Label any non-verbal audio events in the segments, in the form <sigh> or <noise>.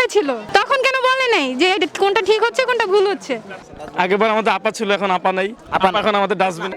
কোথায় ছিল? তখন কেন বলে নাই যে কোনটা ঠিক হচ্ছে কোনটা ভুল হচ্ছে? আগেবার আমাদের আপা ছিল এখন আপা নাই। আপা এখন আমাদের ডাস্টবিন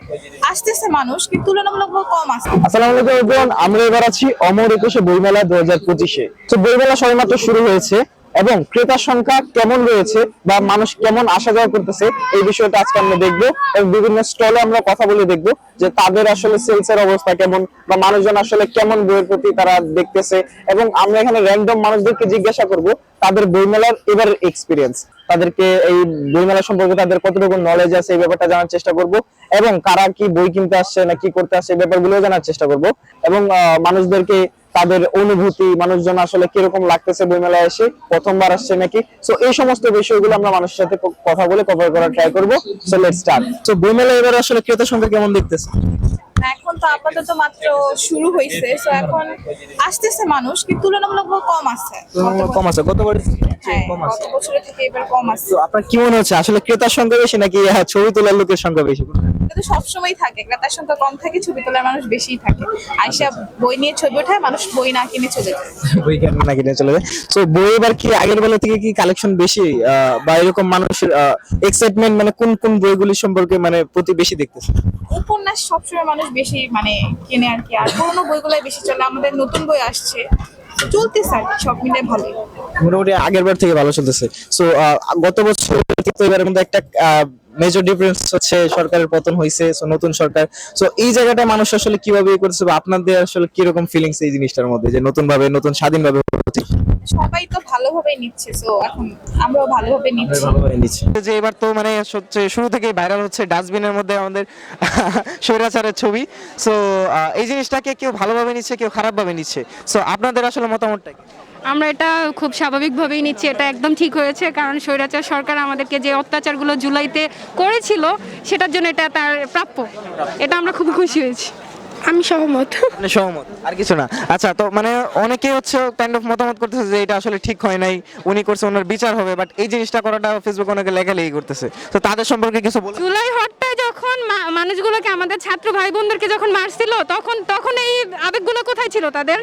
আসতেছে মানুষ কিন্তু তুলনামূলকভাবে কম আসছে। আসসালামু আলাইকুম এভরিওয়ান আমরা এবার আছি অমর একুশে বইমেলা দু হাজার পঁচিশে। তো বইমেলা সবেমাত্র শুরু হয়েছে। এবং ক্রেতার সংখ্যা কেমন রয়েছে বা মানুষ কেমন আসা যাওয়া করতেছে, এই বিষয়টা আজকে আমরা দেখব এবং বিভিন্ন স্টলে আমরা কথা বলে দেখব যে তাদের আসলে সেলস এর অবস্থা কেমন বা মানুষজন আসলে কেমন বইয়ের প্রতি তারা দেখতেছে এবং আমরা এখানে র্যান্ডম মানুষদেরকে জিজ্ঞাসা করব তাদের বইমেলার এবার এক্সপিরিয়েন্স তাদেরকে এই বইমেলা সম্পর্কে তাদের কতটুকু নলেজ আছে এই ব্যাপারটা জানার চেষ্টা করব এবং কারা কি বই কিনতে আসছে না কি করতে আসছে এই ব্যাপারগুলো জানার চেষ্টা করব এবং মানুষদেরকে তাদের অনুভূতি মানুষজন আসলে কীরকম লাগতেছে বইমেলায় এসে প্রথমবার আসছে নাকি? তো এই সমস্ত বিষয়গুলো আমরা মানুষের সাথে কথা বলে কভার করার ট্রাই করব। সো লেট স্টার্ট তো বইমেলা এবার আসলে ক্রেতা সংখ্যা কেমন দেখতেছে? এখন তো আপাতত মাত্র শুরু হয়েছে তো এখন আসতেছে মানুষ কিন্তু তুলনামূলক কম আছে। কম আছে। গতবার হ্যাঁ গত বছরের থেকে এবার কম আছে। তো আপনার কি মনে হচ্ছে? আসলে ক্রেতার সংখ্যা বেশি নাকি আহ, ছবি তোলার লোকের সংখ্যা বেশি? কিন্তু সবসময় থাকে। ক্রেতার সংখ্যা কম থাকে ছবি তোলার মানুষ বেশিই থাকে। আইসা বই নিয়ে ছবি ওঠায় মানুষ বই না কিনে চলে যায়। বই কেন না কিনে চলে যায়? তো বই এবার কি আগের বেলা থেকে কি কালেকশন বেশি আহ, বা এরকম মানুষের এক্সাইটমেন্ট মানে কোন কোন বইগুলি সম্পর্কে মানে প্রতি বেশি দেখতেছে? উপন্যাস সবসময় মানুষ বেশি মানে কেনে আর কি। আর পুরোনো বইগুলাই বেশি চলে। আমাদের নতুন বই আসছে। চলতেছে আর সব মিলে ভালো মোটামুটি আগের বার থেকে ভালো চলতেছে। সো গত বছর, এবারের মধ্যে একটা মেজর ডিফারেন্স হচ্ছে সরকারের পতন হয়েছে সো নতুন সরকার। সো এই জায়গাটা মানুষ আসলে কীভাবে ইয়ে করতেছে বা আপনাদের আসলে কীরকম ফিলিংস এই জিনিসটার মধ্যে যে নতুন ভাবে নতুন স্বাধীনভাবে হচ্ছে সবাই তো ভালোভাবেই নিচ্ছে তো এখন আমরাও ভালোভাবে নিচ্ছি। ভালোভাবে নিচ্ছে। যে এবার তো মানে হচ্ছে শুরু থেকেই ভাইরাল হচ্ছে ডাস্টবিনের মধ্যে আমাদের <laughs> স্বৈরাচারের ছবি। সো এই জিনিসটাকে কেউ ভালোভাবে নিচ্ছে কেউ খারাপভাবে নিচ্ছে। সো আপনাদের আসলে মতামতটা কি? আমরা এটা খুব স্বাভাবিকভাবেই নিচ্ছি এটা একদম ঠিক হয়েছে কারণ স্বৈরাচার সরকার আমাদেরকে যে অত্যাচারগুলো জুলাইতে করেছিল সেটার জন্য এটা তার প্রাপ্য। এটা আমরা খুব খুশি হয়েছি। আমি সহমত। আপনি সহমত আর কিছু না। আচ্ছা তো মানে অনেকে হচ্ছে কাইন্ড অফ মতামত করতেছে যে এটা আসলে ঠিক হয় নাই উনি করছে ওনার বিচার হবে বাট এই জিনিসটা করাটা ফেসবুকে অনেকে লেখালেখি করতেছে। তো তাদের সম্পর্কে কিছু বলে জুলাই হট্টায় যখন মানুষগুলোকে আমাদের ছাত্র ভাই বোনদেরকে যখন মারছিল তখন তখন এই আবেগগুলো কোথায় ছিল তাদের?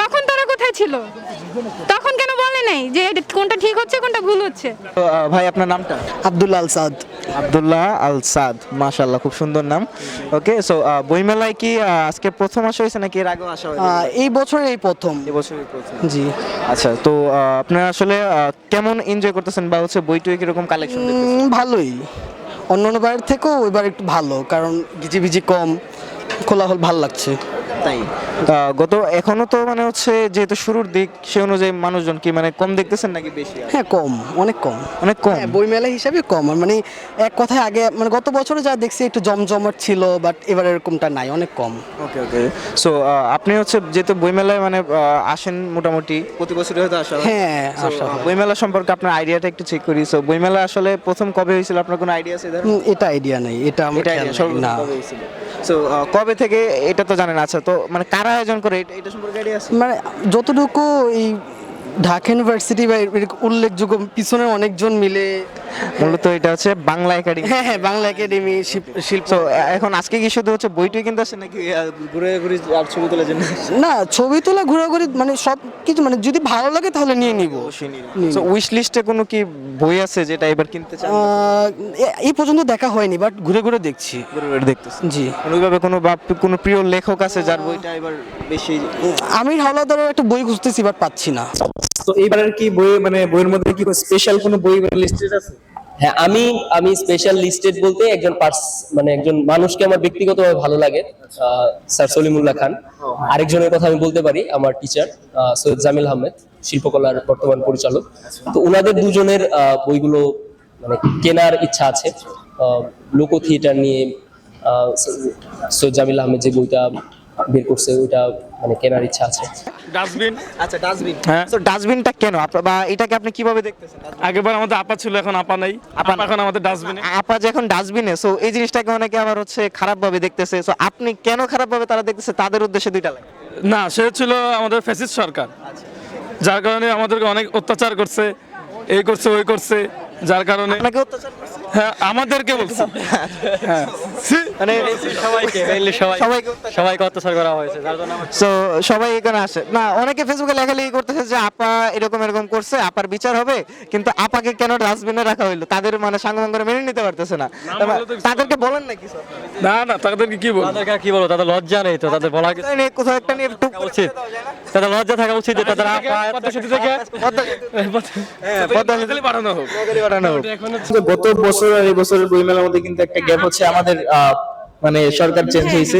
তখন তারা কোথায় ছিল? তখন কেন বলে নাই যে এটা কোনটা ঠিক হচ্ছে কোনটা ভুল হচ্ছে? তো, ভাই আপনার নামটা? আব্দুল্লাহ আল সাদ। আব্দুল্লাহ আল সাদ মাশাআল্লাহ খুব সুন্দর নাম। ওকে সো বইমেলায় কি আজকে প্রথম আসা হয়েছে নাকি এর আগেও আসা হয়েছে? এই বছর এই প্রথম। এবছরই প্রথম। জি। আচ্ছা তো আপনারা আসলে কেমন এনজয় করতেছেন বা হচ্ছে বইটুই কীরকম কালেকশন ভালোই। অন্য অন্য বারের থেকেও এবার একটু ভালো কারণ গিজিবিজি কম কোলাহল ভালো লাগছে। তাই। গত এখনও তো মানে হচ্ছে যেহেতু শুরুর দিক সে অনুযায়ী মানুষজন কি মানে কম দেখতেছেন নাকি বেশি? হ্যাঁ কম অনেক কম। অনেক কম? হ্যাঁ বইমেলা হিসাবে কম। মানে এক কথায় আগে মানে গত বছরে যা দেখছি একটু জমজমাট ছিল বাট এবার এরকমটা নাই অনেক কম। ওকে ওকে সো আপনি হচ্ছে যেহেতু বইমেলায় মানে আসেন মোটামুটি প্রতি বছরই হয়তো আসা হ্যাঁ, বইমেলা সম্পর্কে আপনার আইডিয়াটা একটু চেক করি। সো বইমেলা আসলে প্রথম কবে হয়েছিল? আপনার কোনো আইডিয়া আছে এটা আইডিয়া নেই এটা আমার না। সো কবে থেকে এটা তো জানেন? আচ্ছা তো মানে কারা আয়োজন করে? এটা- সম্পর্কে আছে? মানে যতটুকু এই ঢাকা ইউনিভার্সিটি বা উল্লেখযোগ্য পিছনে অনেকজন মিলে মূলত এটা হচ্ছে বাংলা একাডেমি। হ্যাঁ হ্যাঁ বাংলা একাডেমি শিল্প এখন আজকে কি শুধু হচ্ছে বইটুই কিনতে আসে নাকি আহ, ঘুরে ঘুরে আর ছবি তোলার জন্য? না ছবি তোলা ঘোরাঘুরি মানে সব কিছু মানে যদি ভালো লাগে তাহলে নিয়ে নিব। সো উইশ লিস্টে কোনো কি বই আছে যেটা এবার কিনতে চান? এই পর্যন্ত দেখা হয়নি বাট ঘুরে ঘুরে দেখছি। ঘুরে ঘুরে দেখতেছেন। জি। ওইভাবে কোনো বা কোনো প্রিয় লেখক আছে যার বইটা এবার বেশি আমির হাওলাদারের একটা বই খুঁজতেছি বাট পাচ্ছি না। তো এইবারের কি বই মানে বইয়ের মধ্যে কি স্পেশাল কোনো বই লিস্টেড আছে? হ্যাঁ আমি আমি স্পেশাল লিস্টেড বলতে একজন মানে একজন মানুষকে আমার ব্যক্তিগতভাবে ভালো লাগে স্যার সলিমুল্লাহ খান। আরেকজনের কথা আমি বলতে পারি, আমার টিচার সৈয়দ জামিল আহমেদ, শিল্পকলার বর্তমান পরিচালক। তো ওনাদের দুজনের বইগুলো মানে কেনার ইচ্ছা আছে। লোক থিয়েটার নিয়ে সৈয়দ জামিল আহমেদ যে বইটা বের করছে, ওইটা মানে কেনার ইচ্ছা আছে। ডাস্টবিন আচ্ছা ডাস্টবিন হ্যাঁ। তো ডাস্টবিনটা কেন? আপনার বা এটাকে আপনি কীভাবে দেখতেছেন? আগেবার আমাদের আপা ছিল এখন আপা নাই। আপা এখন আমাদের ডাস্টবিনে আপা যখন ডাস্টবিনে সো এই জিনিসটাকে অনেকে আবার হচ্ছে খারাপ ভাবে দেখতেছে। সো আপনি কেন খারাপ ভাবে তারা দেখতেছে? তাদের উদ্দেশ্যে দুইটা লাগে। না সে ছিল আমাদের ফ্যাসিস্ট সরকার। যার কারণে আমাদেরকে অনেক অত্যাচার করছে। এই করছে ওই করছে। যার কারণে আপনাকে অত্যাচার করছে? হ্যাঁ আমাদেরকে বলছে। <laughs> হ্যাঁ। ছি, মানে সবাইকে মেইনলি সবাই সবাইকে অত্যাচার- করা হয়েছে যার জন্য সবাই এখানে আসে। না অনেকে ফেসবুকে লেখালেখি করতেছে যে আপা এরকম এরকম করছে আপার বিচার হবে কিন্তু আপাকে কেন ডাস্টবিনে রাখা হইল? তাদের মানে সাংবাদিক করে মেনে নিতে পারতেছে না। তাদেরকে বলেন না কিছু না না তাদেরকে কি বলব? তাদেরকে কি বলব? তাদের লজ্জা নেই তো তাদের বলা নিয়ে কোথাও একটা নিয়ে টুক উচিত। তাদের লজ্জা থাকা উচিত যে তাদের আপা পদ্মা সেতু থেকে? হ্যাঁ, পদ্মা সেতু। পাঠানো হোক। গত বছর আর এই বছরের বইমেলার মধ্যে কিন্তু একটা গ্যাপ হচ্ছে আমাদের মানে সরকার চেঞ্জ হয়েছে।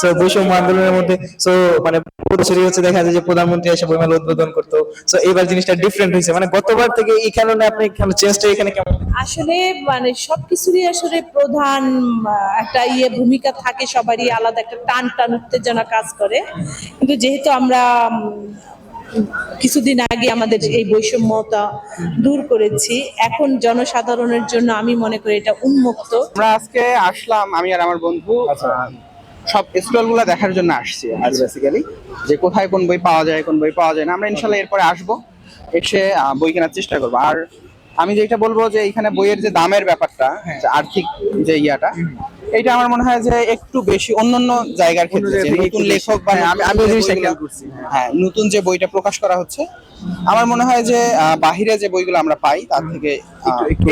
সো বৈষম্য আন্দোলনের মধ্যে সো মানে বছরই হচ্ছে দেখা যায় যে প্রধানমন্ত্রী এসে বইমেলা উদ্বোধন করতো। সো এবার জিনিসটা ডিফারেন্ট হয়েছে। মানে গতবার থেকে এই কারণে আপনি কেন চেঞ্জটা এখানে কেমন? আসলে মানে সবকিছুরই আসলে প্রধান একটা ইয়ে ভূমিকা থাকে সবারই আলাদা একটা টান টান উত্তেজনা কাজ করে। কিন্তু যেহেতু আমরা কিছুদিন আগে আমাদের এই বৈষম্যতা দূর করেছি। এখন জনসাধারণের জন্য আমি মনে করি এটা উন্মুক্ত। আমরা আজকে আসলাম আমি আর আমার বন্ধু সব স্টলগুলা দেখার জন্য আসছি আজ বেসিক্যালি যে কোথায় কোন বই পাওয়া যায় কোন বই পাওয়া যায় না আমরা ইনশাল্লাহ এরপরে আসব এসে বই কেনার চেষ্টা করব। আর আমি যেটা বলব যে এখানে বইয়ের যে দামের ব্যাপারটা আর্থিক যে ইয়াটা এটা আমার মনে হয় যে একটু বেশি অন্যান্য জায়গার ক্ষেত্রে নতুন লেখক বা আমি আমি জিনিসটা খেয়াল করছি হ্যাঁ। নতুন যে বইটা প্রকাশ করা হচ্ছে আমার মনে হয় যে বাহিরে যে বইগুলো আমরা পাই তার থেকে একটু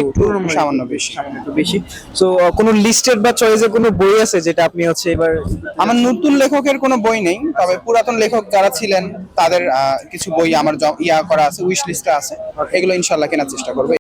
সামান্য বেশি। বেশি। সো কোনো লিস্টেড বা চয়েসে কোনো বই আছে যেটা আপনি হচ্ছে এবার আমার নতুন লেখকের কোনো বই নেই তবে পুরাতন লেখক যারা ছিলেন তাদের আহ, কিছু বই আমার ইয়া করা আছে উইশ লিস্টে আছে। এগুলো ইনশাল্লাহ কেনার চেষ্টা করব।